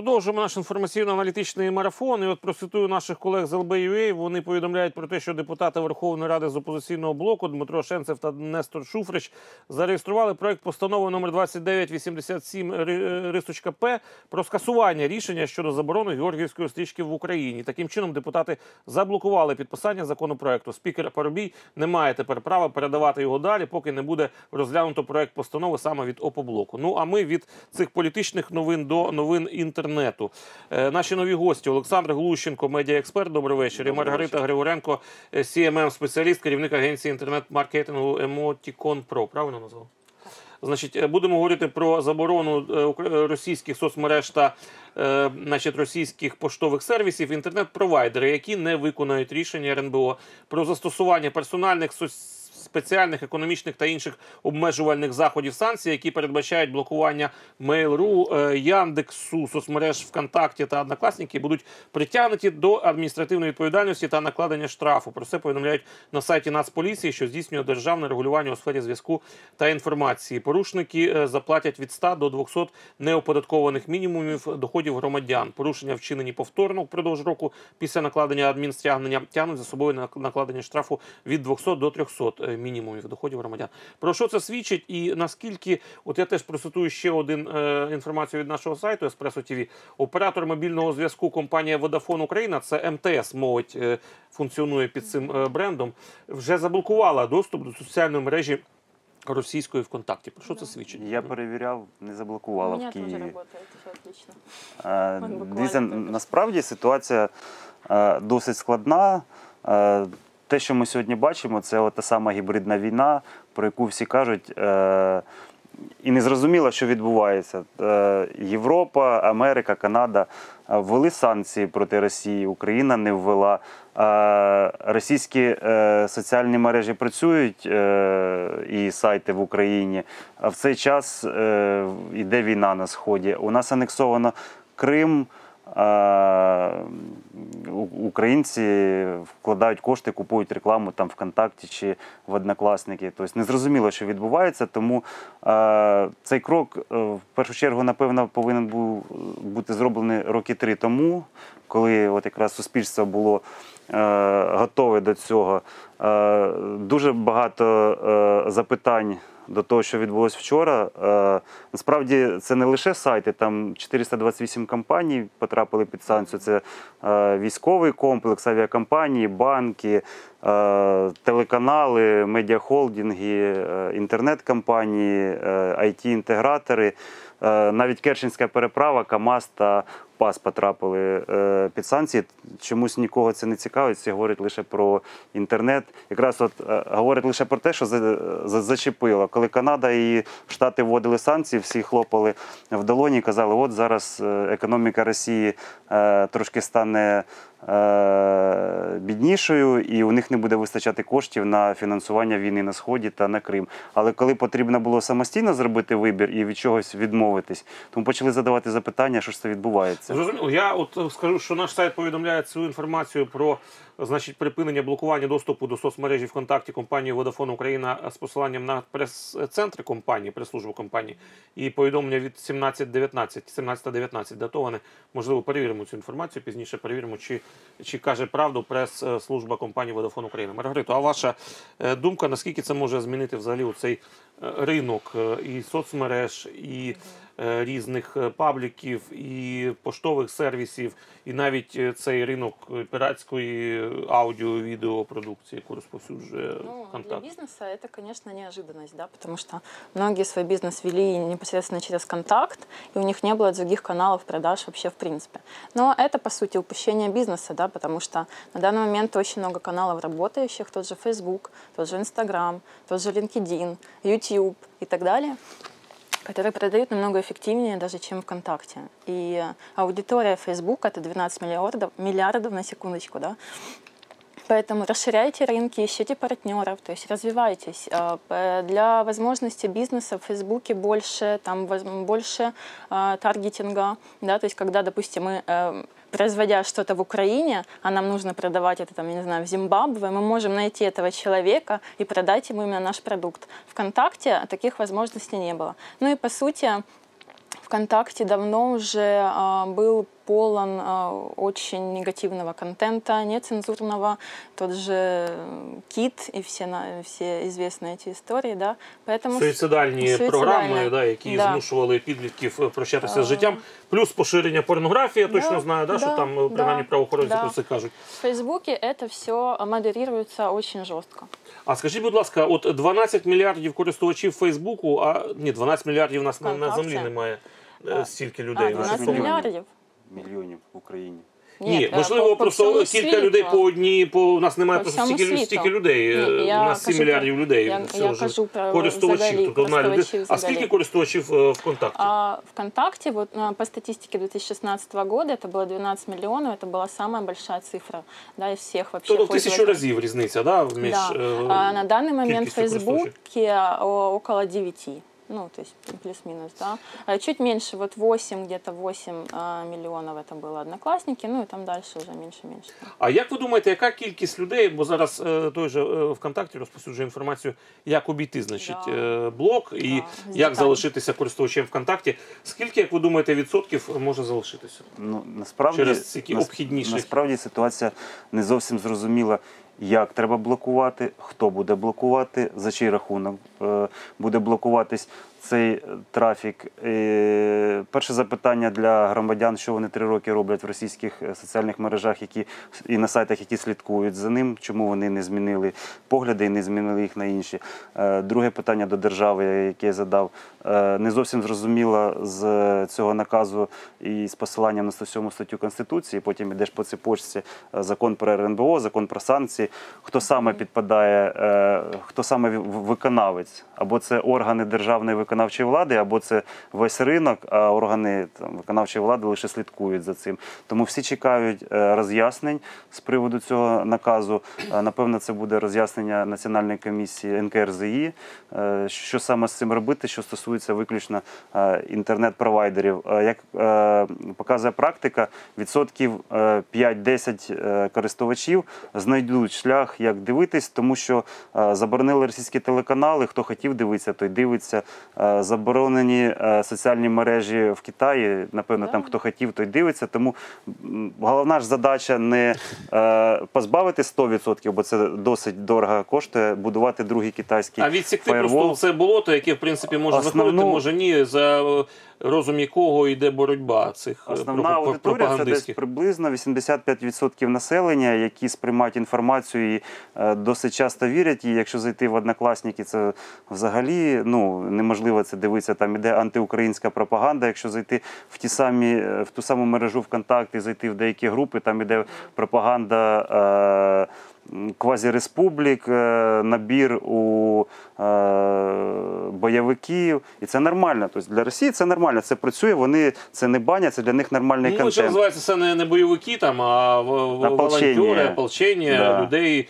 Продовжуємо наш інформаційно-аналітичний марафон. І от процитую наших колег з ЛБЮА. Вони повідомляють про те, що депутати Верховної Ради з опозиційного блоку Дмитро Шенцев та Нестор Шуфрич зареєстрували проект постанови номер 2987 ри- рисочка П про скасування рішення щодо заборони Георгіївської стрічки в Україні. Таким чином, депутати заблокували підписання законопроекту. Спікер Парубій не має тепер права передавати його далі, поки не буде розглянуто проект постанови саме від ОПОБЛОКу. Ну а ми від цих політичних новин до новин інтернету. Е, наші нові гості Олександр Глущенко, медіаексперт. Добрий вечір. І Маргарита Григоренко, е, cmm спеціаліст, керівник агенції інтернет-маркетингу Emoticon Pro. Правильно назвав? Значить, е, будемо говорити про заборону російських соцмереж та значить, російських поштових сервісів, інтернет-провайдери, які не виконають рішення РНБО про застосування персональних соц- спеціальних економічних та інших обмежувальних заходів санкцій, які передбачають блокування Mail.ru, е, Яндексу, соцмереж ВКонтакті та Однокласники, будуть притягнуті до адміністративної відповідальності та накладення штрафу. Про це повідомляють на сайті Нацполіції, що здійснює державне регулювання у сфері зв'язку та інформації. Порушники е, заплатять від 100 до 200 неоподаткованих мінімумів доходів громадян. Порушення вчинені повторно впродовж року після накладення адмінстягнення тягнуть за собою нак- накладення штрафу від 200 до 300 е, мінімумів доходів громадян. Про що це свідчить і наскільки, от я теж процитую ще один е, інформацію від нашого сайту Еспресо ТВ. Оператор мобільного зв'язку компанія Vodafone Україна, це МТС, мовить, е, функціонує під цим е, брендом, вже заблокувала доступ до соціальної мережі російської ВКонтакті. Про що це свідчить? Я перевіряв, не заблокувала в Києві. работает, все отлично. Е, Дивіться, насправді ситуація е, досить складна. Е, Те, що ми сьогодні бачимо, це та сама гібридна війна, про яку всі кажуть. е, І не зрозуміло, що відбувається. Е, Європа, Америка, Канада е, ввели санкції проти Росії, Україна не ввела. Е, Російські соціальні мережі працюють і сайти в Україні. А в цей час йде війна на сході. У нас анексовано Крим. Українці вкладають кошти, купують рекламу там ВКонтакті чи в Однокласники. Тобто незрозуміло, що відбувається. Тому е, цей крок е, в першу чергу, напевно, повинен був бути зроблений роки три тому, коли от якраз суспільство було е, готове до цього. Е, дуже багато е, запитань до того, що відбулось вчора. Е, насправді це не лише сайти, там 428 компаній потрапили під санкцію. Це е, військовий комплекс, авіакомпанії, банки, е, телеканали, медіахолдинги, інтернет-компанії, IT-інтегратори. Е, навіть Керченська переправа, КАМАЗ та ПАС потрапили е, під санкції. Чомусь нікого це не цікавить. Всі говорять лише про інтернет. Якраз от е, говорять лише про те, що за, за, зачепило. Коли Канада і Штати вводили санкції, всі хлопали в долоні і казали, от зараз е, економіка Росії е, трошки стане біднішою, і у них не буде вистачати коштів на фінансування війни на сході та на Крим. Але коли потрібно було самостійно зробити вибір і від чогось відмовитись, тому почали задавати запитання, що ж це відбувається. Зрозуміло. Я от е, скажу, що наш сайт повідомляє цю інформацію про значить припинення блокування доступу до соцмережі ВКонтакті компанії Vodafone Україна з посиланням на прес-центри компанії, прес-службу компанії і повідомлення від 17.19, 17.19 датоване. Можливо, перевіримо цю інформацію. Пізніше перевіримо, чи, чи каже правду прес-служба компанії Vodafone Україна. Маргарито, а ваша е, думка, наскільки це може змінити взагалі цей ринок е, і соцмереж, і е, різних е, пабліків, і поштових сервісів, і навіть е, цей ринок е, піратської аудіо-відеопродукції, яку розповсюджує Ну, для контакт. бизнеса это, конечно, неожиданность, да, потому что многие свой бизнес вели непосредственно через контакт, и у них не было других каналов продаж вообще в принципе. Но это, по сути, упущение бизнеса, да, потому что на данный момент очень много каналов работающих, тот же Facebook, тот же Instagram, тот же LinkedIn, YouTube и так далее которые продают намного эффективнее даже, чем ВКонтакте. И аудитория Facebook это 12 миллиардов, миллиардов на секундочку, да, Поэтому расширяйте рынки, ищите партнеров, то есть развивайтесь. А, п- Для возможности бизнеса в Фейсбуке больше, там больше а, таргетинга, да, то есть когда, допустим, мы э, производя что-то в Украине, а нам нужно продавать это, там, я не знаю, в Зимбабве, мы можем найти этого человека и продать ему именно наш продукт. ВКонтакте таких возможностей не было. Ну и по сути, ВКонтакте давно уже а, был полон а, очень негативного контента, нецензурного, тот же м, Кит и все, на- все известные эти истории, да, поэтому... Суїцидальні Суїцидальні. програми, да, які Да. змушували підлітків е, прощатися з А. життям, плюс поширення порнографії, я Да, точно знаю, да, що да, там е, принаймні да, правоохоронці да. про це кажуть. В Фейсбуке это все модерируется очень жестко. А скажіть, будь ласка, от 12 мільярдів користувачів Фейсбуку, а ні, 12 мільярдів у нас на, на Вконтакте? землі немає е, А, стільки А, людей. 12 мільйонів. миллиардов? Мільйонів в Україні. Ні, Нет, э, можливо, по- по просто всьому кілька світу. людей по одній, по у нас немає По просто всьому стільки, світу. стільки людей. е, Ні, у я нас 7 кажу мільярдів про- людей. я- всього я ж. кажу про користувачів. взагалі, Тут одна людина. користувачів А взагалі. скільки користувачів е, ВКонтакті? А ВКонтакте, вот а, по статистике 2016 года, это было 12 миллионов, это была самая большая цифра, да, из всех вообще Тобто в тисячу пользователей. разів різниця, да, між Да. е, А на данный момент в кількістю користувачів? Фейсбуке о- около 9. Ну, то есть плюс-минус, да. Чуть меньше, вот 8, где-то 8 а, миллионов это было одноклассники, ну и там дальше уже меньше-меньше. А як ви думаєте, яка кількість людей, бо зараз е, той же е, ВКонтакті розповсюджує інформацію, як обійти, значить, Да. е, блок і як залишитися користувачем ВКонтакті? Скільки, як ви думаєте, відсотків може залишитися? Ну, насправді, Через які нас- обхідні насправді ситуація не зовсім зрозуміла, як треба блокувати, хто буде блокувати, за чий рахунок е, буде блокуватись цей е, трафік. Перше запитання для громадян, що вони три роки роблять в російських е, соціальних мережах, які і на сайтах, які слідкують за ним, чому вони не змінили погляди і не змінили їх на інші. Е, друге питання до держави, яке я задав, не зовсім зрозуміло з цього наказу і з посиланням на 107 статтю Конституції. Потім йдеш по цепочці закон про РНБО, закон про санкції. Хто саме підпадає, хто саме виконавець? Або це органи державної виконавчої влади, або це весь ринок, а органи там, виконавчої влади лише слідкують за цим. Тому всі чекають е, роз'яснень з приводу цього наказу. Е, Напевно, це буде роз'яснення Національної комісії НКРЗІ, е, що саме з цим робити, що стосується виключно інтернет-провайдерів. Як показує практика, відсотків е, 5-10 е, користувачів знайдуть шлях, як дивитись, тому що заборонили російські телеканали. Хто хотів дивитися, той дивиться. Е, Заборонені е, соціальні мережі в Китаї. Напевно, там хто хотів, той дивиться. Тому головна ж задача не е, позбавити 100%, бо це досить дорого коштує, будувати другий китайський А відсікти фаєрвол. просто це болото, яке в принципі може Основну- заходити, може ні, за розум якого йде боротьба цих Основна аудиторія це десь приблизно 85% населення, які сприймають інформацію і досить часто вірять. І якщо зайти в однокласники, це взагалі ну неможливо це дивитися. Там іде антиукраїнська пропаганда. Якщо зайти в ті самі е, в ту саму мережу ВКонтакті, зайти в деякі групи, там іде пропаганда. Е, Квазіреспублік, е, набір у е, бойовиків, і це нормально. Тобто для Росії це нормально. Це працює. Вони це не баня, це для них нормальний Ну, контент. називається це не, не бойовики, там, а волонтери, ополчення, Да. людей,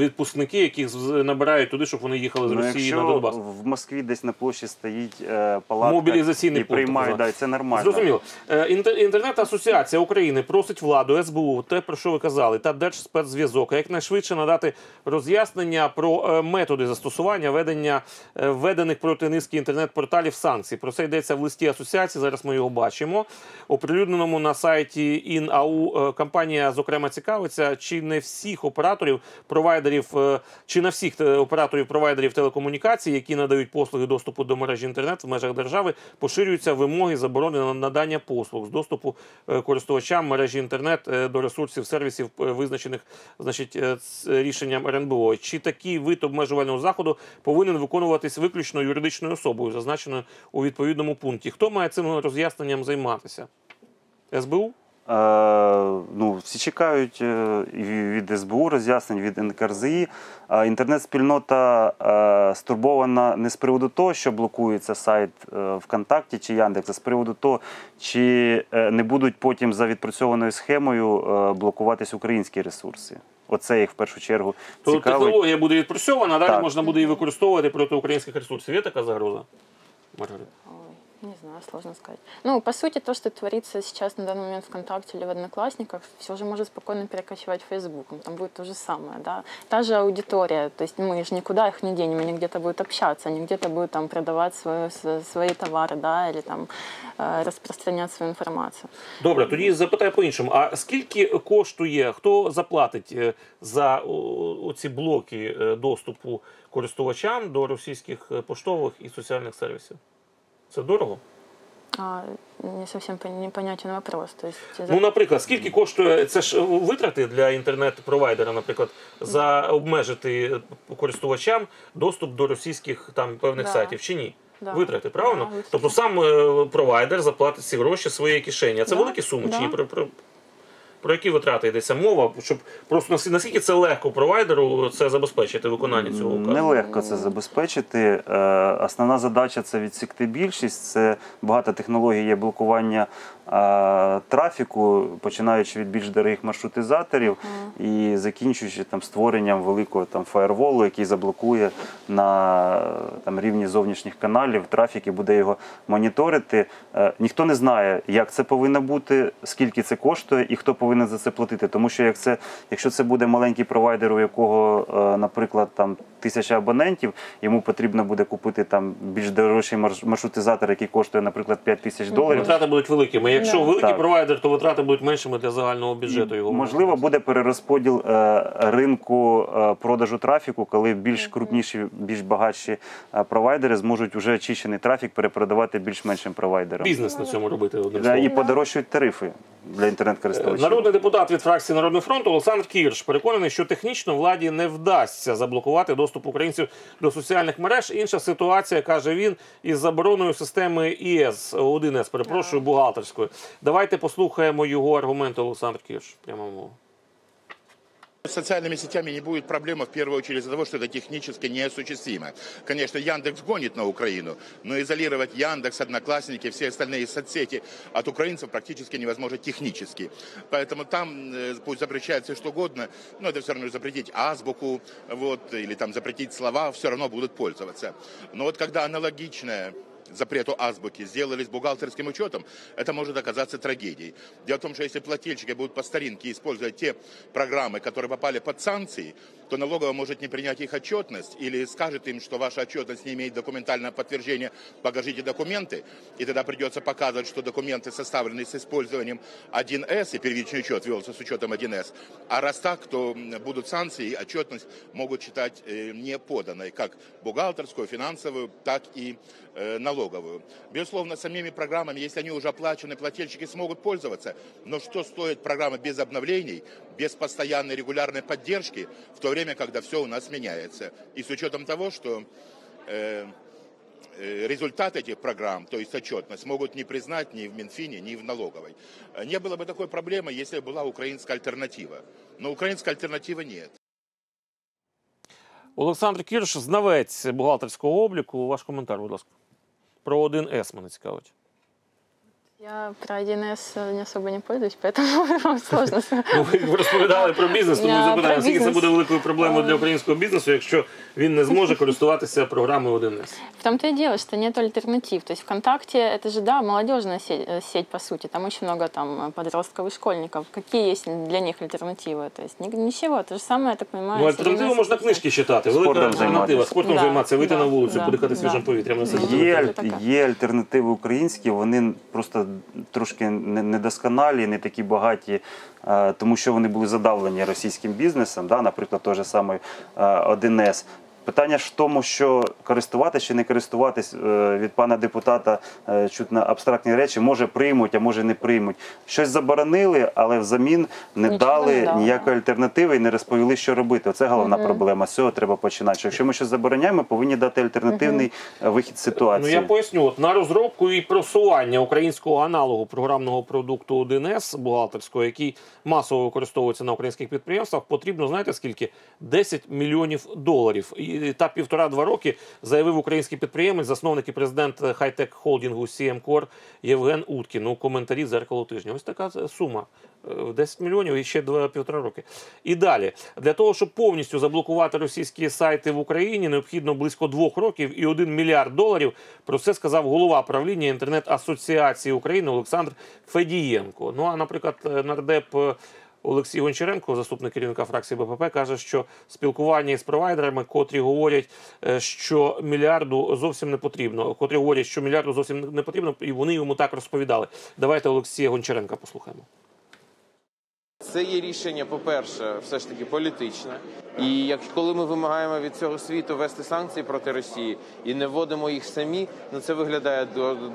відпускники, яких набирають туди, щоб вони їхали з Ну, Росії якщо на Донбас. в Москві десь на площі стоїть е, палатка Мобілізаційний і приймають, так да, це нормально. Зрозуміло. Е, Інтернет-асоціація України просить владу СБУ, те про що ви казали, та Держспецзв'язок якнайшвидше надати роз'яснення про е, методи застосування ведення е, введених проти низки інтернет-порталів санкцій. Про це йдеться в листі асоціації. Зараз ми його бачимо. Оприлюдненому на сайті ІНАУ е, компанія зокрема цікавиться, чи не всіх операторів провайдерів, чи на всіх операторів провайдерів телекомунікацій, які надають послуги доступу до мережі інтернет в межах держави, поширюються вимоги заборони на надання послуг з доступу користувачам мережі інтернет до ресурсів сервісів, визначених значить, е, ц- рішенням РНБО. Чи такий вид обмежувального заходу повинен виконуватись виключно юридичною особою, зазначеною у відповідному пункті? Хто має цим роз'ясненням займатися? СБУ? Е, ну, всі чекають е, від СБУ роз'яснень, від НКРЗІ. Інтернет-спільнота стурбована не з приводу того, що блокується сайт ВКонтакті чи Яндекс, а з приводу того, чи не будуть потім за відпрацьованою схемою блокуватись українські ресурси. Оце їх в першу чергу То технологія буде відпрацьована, а далі можна буде її використовувати проти українських ресурсів. Є така загроза? Маргарита? Ой, Не знаю, сложно сказать. Ну, по сути, то, что творится сейчас на данный момент ВКонтакте или в Одноклассниках, все же может спокойно перекочевать в Facebook. Ну, Там будет то же самое, да. Та же аудитория, то есть мы же никуда их не денем, они где-то будут общаться, они где-то будут там продавать свою, с- свои товары, да, или там э, распространять свою информацию. Добре, тоді запитаю по-іншому. А скільки коштує, хто заплатить е, за о- оці блоки е, доступу користувачам до російських е, поштових і соціальних сервісів? Це дорого? А, не зовсім непонятен вопрос. То есть, за- Ну, наприклад, скільки коштує це ж витрати для інтернет-провайдера, наприклад, за обмежити користувачам доступ до російських там певних Да. сайтів чи ні? Да. Витрати, правильно? Да. Тобто сам е, провайдер заплатить ці гроші своєї кишені. А це Да, великі суми? Чи ні? Про, які витрати йдеться мова? Щоб просто наскільки- це легко провайдеру це забезпечити виконання цього указу? Нелегко це забезпечити. Е, Основна задача це відсікти більшість. Це багато технологій є блокування е, трафіку, починаючи від більш дорогих маршрутизаторів і закінчуючи там створенням великого там фаєрволу, який заблокує на е, там рівні зовнішніх каналів трафік і буде його моніторити. Ніхто не знає, як це повинно бути, скільки це коштує і хто повинен за це платити. Тому що як це, якщо це буде маленький провайдер, у якого, е, наприклад, там тисяча абонентів, йому потрібно буде купити там більш дорожчий марш- маршрутизатор, який коштує, наприклад, 5 тисяч доларів. Витрати будуть великими. Якщо великий Так. провайдер, то витрати будуть меншими для загального бюджету його. Можливо, буде перерозподіл е, ринку е, продажу трафіку, коли більш крупніші, більш багатші е, провайдери зможуть вже очищений трафік перепродавати більш-меншим провайдерам. бізнес на цьому робити одним словом. і подорожчують тарифи для інтернет-користувачів. Народний депутат від фракції Народний фронт Олександр Кірш переконаний, що технічно владі не вдасться заблокувати доступ українців до соціальних мереж. Інша ситуація каже він із забороною системи ІС 1С, перепрошую, бухгалтерською. Давайте послухаємо його аргументи. Олександр Кірш. Прямо мова. С социальными сетями не будет проблемы в первую очередь из-за того, что это технически неосуществимо. Конечно, Яндекс гонит на Украину, но изолировать Яндекс, Одноклассники, все остальные соцсети от украинцев практически невозможно технически. Поэтому там э, пусть запрещают все что угодно, но это все равно запретить азбуку, вот, или там запретить слова, все равно будут пользоваться. Но вот когда аналогичное запрету азбуки сделали с бухгалтерским учетом, это может оказаться трагедией. Дело в том, что если плательщики будут по старинке использовать те программы, которые попали под санкции, то налоговая может не принять их отчетность или скажет им, что ваша отчетность не имеет документального подтверждения, покажите документы, и тогда придется показывать, что документы составлены с использованием 1С, и первичный учет велся с учетом 1С. А раз так, то будут санкции, и отчетность могут считать э, не поданной, как бухгалтерскую, финансовую, так и э, налоговую. Безусловно, самими программами, если они уже оплачены, плательщики смогут пользоваться. Но что стоит программа без обновлений, без постоянной регулярной поддержки, в то время, когда все у нас меняется? И с учетом того, что э, э, результат этих программ, то есть отчетность, могут не признать ни в Минфине, ни в налоговой. Э, Не было бы такой проблемы, если бы была украинская альтернатива. Но украинской альтернативы нет. Олександр Кірш, знавець бухгалтерського обліку. Ваш коментар, будь ласка. Про 1С мене цікавить. Я про 1С не особо не пользуюсь, поэтому вам сложно. Ну, ви розповідали про бізнес, тому Да, запитаю, про наскільки це бізнес. буде великою проблемою для українського бізнесу, якщо він не зможе користуватися програмою 1С. В том-то и дело, что нет альтернатив. То есть ВКонтакте это же, да, молодежная сеть, э, сеть, по сути. Там очень много там э, подростков и школьников. Какие есть для них альтернативы? То есть ни- ничего. То же самое, я так понимаю. Ну, с альтернативу 1С. можна книжки читати. Велика Спортом альтернатива. займатися. Спортом Да, займатися, вийти да, на вулицю, да, подихати да. свіжим повітрям. Це Да. Є, Це така. є альтернативи українські, вони просто трошки не- недосконалі, не такі багаті, е, тому що вони були задавлені російським бізнесом, да, наприклад, той же самий е, 1С. Питання ж в тому, що користуватись чи не користуватись е, від пана депутата е, чутно абстрактні речі, може приймуть, а може не приймуть. Щось заборонили, але взамін не Нічого дали не дали. ніякої альтернативи і не розповіли, що робити. Оце головна проблема. З цього треба починати. Що якщо ми щось забороняємо, ми повинні дати альтернативний е, вихід з Ну я поясню, от на розробку і просування українського аналогу програмного продукту 1С бухгалтерського, який масово використовується на українських підприємствах, потрібно знаєте скільки? 10 мільйонів доларів. І та півтора-два роки заявив український підприємець, засновник і президент хай-тек холдингу CM Євген Уткін у коментарі зеркало тижня. Ось така сума. Е, 10 мільйонів і ще два півтора роки. І далі для того, щоб повністю заблокувати російські сайти в Україні, необхідно близько двох років і 1 мільярд доларів. Про це сказав голова правління інтернет-асоціації України Олександр Федієнко. Ну а наприклад, е, нардеп. Олексій Гончаренко, заступник керівника фракції БПП, каже, що спілкування із провайдерами, котрі говорять, е, що мільярду зовсім не потрібно, котрі говорять, що мільярду зовсім не потрібно, і вони йому так розповідали. Давайте Олексія Гончаренка послухаємо. Це є рішення, по-перше, все ж таки політичне. І як коли ми вимагаємо від цього світу вести санкції проти Росії і не вводимо їх самі, ну це виглядає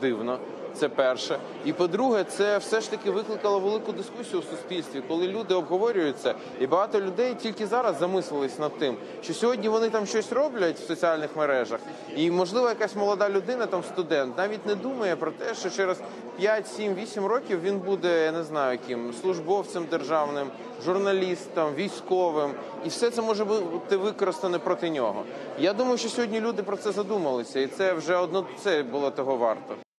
дивно. Це перше. І по-друге, це все ж таки викликало велику дискусію у суспільстві, коли люди обговорюються, і багато людей тільки зараз замислились над тим, що сьогодні вони там щось роблять в соціальних мережах, і можливо якась молода людина, там студент, навіть не думає про те, що через 5, 7, 8 років він буде, я не знаю, яким службовцем державним, журналістом, військовим, і все це може бути використане проти нього. Я думаю, що сьогодні люди про це задумалися, і це вже одно це було того варто.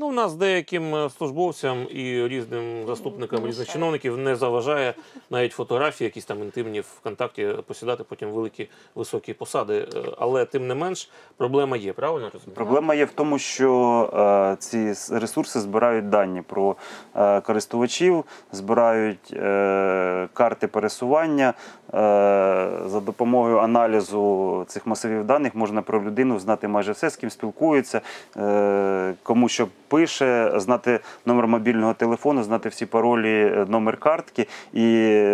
Ну, у нас деяким е, службовцям і різним заступникам Не різних чиновників не заважає навіть фотографії, якісь там інтимні ВКонтакті посідати потім великі високі посади. Е, Але тим не менш проблема є, правильно розумію? Проблема є в тому, що е, ці ресурси збирають дані про е, користувачів, збирають е, карти пересування. Е, за допомогою аналізу цих масивів даних можна про людину знати майже все, з ким спілкується, е, кому що пише, знати номер мобільного телефону, знати всі паролі, е, номер картки. І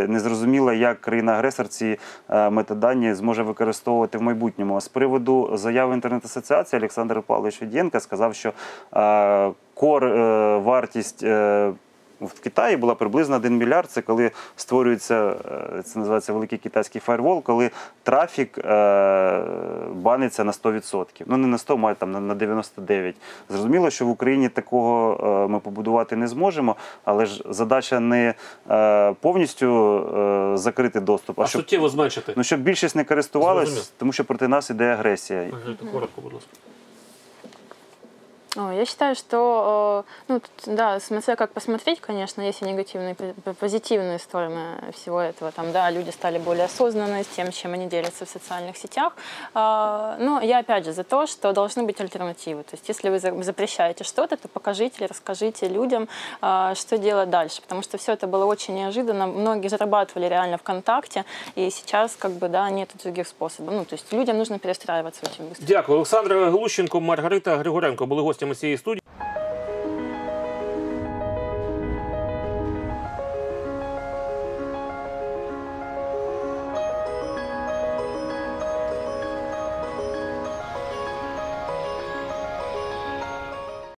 незрозуміло, як країна-агресор ці е, метадані зможе використовувати в майбутньому. А з приводу заяви інтернет-асоціації Олександр Павлович Відєнка сказав, що е, кор вартість. В Китаї була приблизно 1 мільярд. Це коли створюється, е, це називається великий китайський фаєрвол, коли трафік е, баниться на 100%. Ну не на 100, має там на- на 99. Зрозуміло, що в Україні такого е, ми побудувати не зможемо, але ж задача не повністю закрити доступ, а А щоб, суттєво зменшити. ну, щоб більшість не користувалась, тому що проти нас іде агресія. Коротко, будь ласка. Я считаю, что, э, ну, да, смотря как посмотреть, конечно, есть и негативные, п- позитивные стороны всего этого. Там, да, люди стали более осознанны с тем, чем они делятся в социальных сетях. А, Но я, опять же, за то, что должны быть альтернативы. То есть, если вы за- запрещаете что-то, то покажите или расскажите людям, а, что делать дальше. Потому что все это было очень неожиданно. Многие зарабатывали реально ВКонтакте, и сейчас, как бы, да, нет других способов. Ну, то есть, людям нужно перестраиваться очень быстро. Дякую. Олександр Глущенко, Маргарита Григоренко були гостями цієї студії.